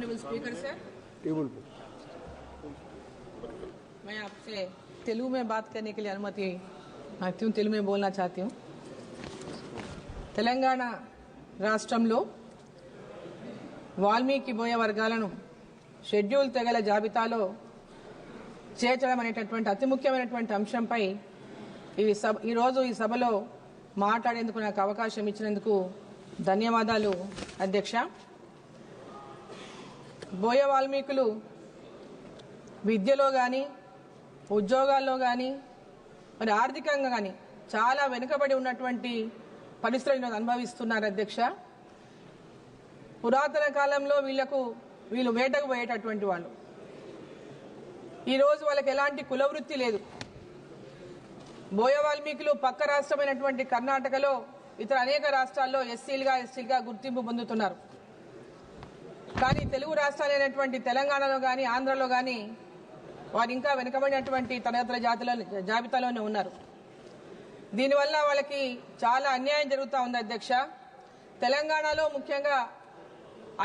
Honourable speaker sir table पे मैं आपसे तेलुगु में बात करने के लिए अनुमति मांगती हूँ తెలుగు में बोलना चाहती हूँ తెలంగాణ రాష్ట్రంలో వాల్మీకి బోయ వర్గాలను షెడ్యూల్ తెగల జాబితాలో చేర్చడం అనేటటువంటి అతి ముఖ్యమైనటువంటి అంశంపై ఈ సభ ఈరోజు ఈ సభలో మాట్లాడేందుకు నాకు అవకాశం ఇచ్చినందుకు ధన్యవాదాలు అధ్యక్ష బోయ వాల్మీకులు విద్యలో కానీ ఉద్యోగాల్లో కానీ మరి ఆర్థికంగా కానీ చాలా వెనుకబడి ఉన్నటువంటి పరిస్థితులను అనుభవిస్తున్నారు అధ్యక్ష. పురాతన కాలంలో వీళ్ళకు వీళ్ళు వేటకు పోయేటటువంటి వాళ్ళు. ఈరోజు వాళ్ళకి ఎలాంటి కులవృత్తి లేదు. బోయ వాల్మీకులు పక్క రాష్ట్రమైనటువంటి కర్ణాటకలో ఇతర అనేక రాష్ట్రాల్లో ఎస్సీలుగా ఎస్సీలుగా గుర్తింపు పొందుతున్నారు. కానీ తెలుగు రాష్ట్రాలైనటువంటి తెలంగాణలో కానీ ఆంధ్రలో కానీ వారు ఇంకా వెనుకబడినటువంటి తరగతుల జాతుల జాబితాలోనే ఉన్నారు. దీనివల్ల వాళ్ళకి చాలా అన్యాయం జరుగుతూ ఉంది అధ్యక్ష. తెలంగాణలో ముఖ్యంగా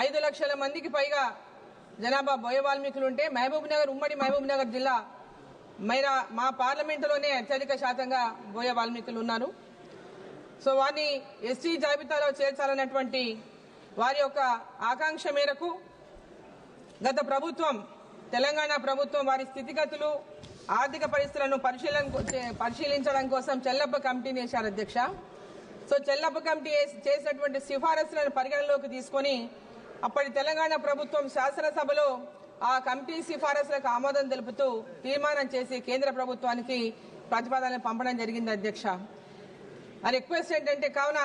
ఐదు లక్షల మందికి పైగా జనాభా బోయ వాల్మీకులు ఉంటే మహబూబ్ నగర్ ఉమ్మడి మహబూబ్ నగర్ జిల్లా మైనా మా పార్లమెంటులోనే అత్యధిక శాతంగా బోయ వాల్మీకులు ఉన్నారు సో వారిని ఎస్టీ జాబితాలో చేర్చాలన్నటువంటి వారి యొక్క ఆకాంక్ష మేరకు గత ప్రభుత్వం తెలంగాణ ప్రభుత్వం వారి స్థితిగతులు ఆర్థిక పరిస్థితులను పరిశీలన పరిశీలించడం కోసం చెల్లప్ప కమిటీని వేశారు అధ్యక్ష. సో చెల్లప్ప కమిటీ చేసినటువంటి సిఫారసులను పరిగణలోకి తీసుకొని అప్పటి తెలంగాణ ప్రభుత్వం శాసనసభలో ఆ కమిటీ సిఫారసులకు ఆమోదం తెలుపుతూ తీర్మానం చేసి కేంద్ర ప్రభుత్వానికి ప్రతిపాదనలు పంపడం జరిగింది అధ్యక్ష. ఆ రిక్వెస్ట్ ఏంటంటే కావున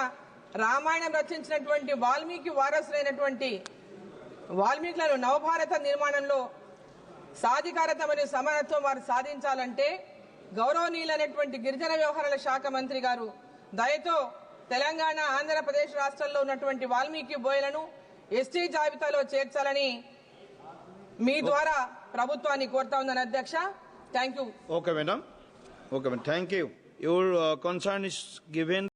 రామాయణం రచించినటువంటి వాల్మీకి వారసులైనటువంటి వాల్మీకులను నవభారత నిర్మాణంలో సాధికారత మరియు సమానత్వం వారు సాధించాలంటే గౌరవనీయులైనటువంటి గిరిజన వ్యవహారాల శాఖ మంత్రి గారు దయతో తెలంగాణ ఆంధ్రప్రదేశ్ రాష్ట్రాల్లో ఉన్నటువంటి వాల్మీకి బోయలను ఎస్టీ జాబితాలో చేర్చాలని మీ ద్వారా ప్రభుత్వాన్ని కోరుతా ఉందని అధ్యక్ష. Thank you okay madam okay madam thank you your concern is given.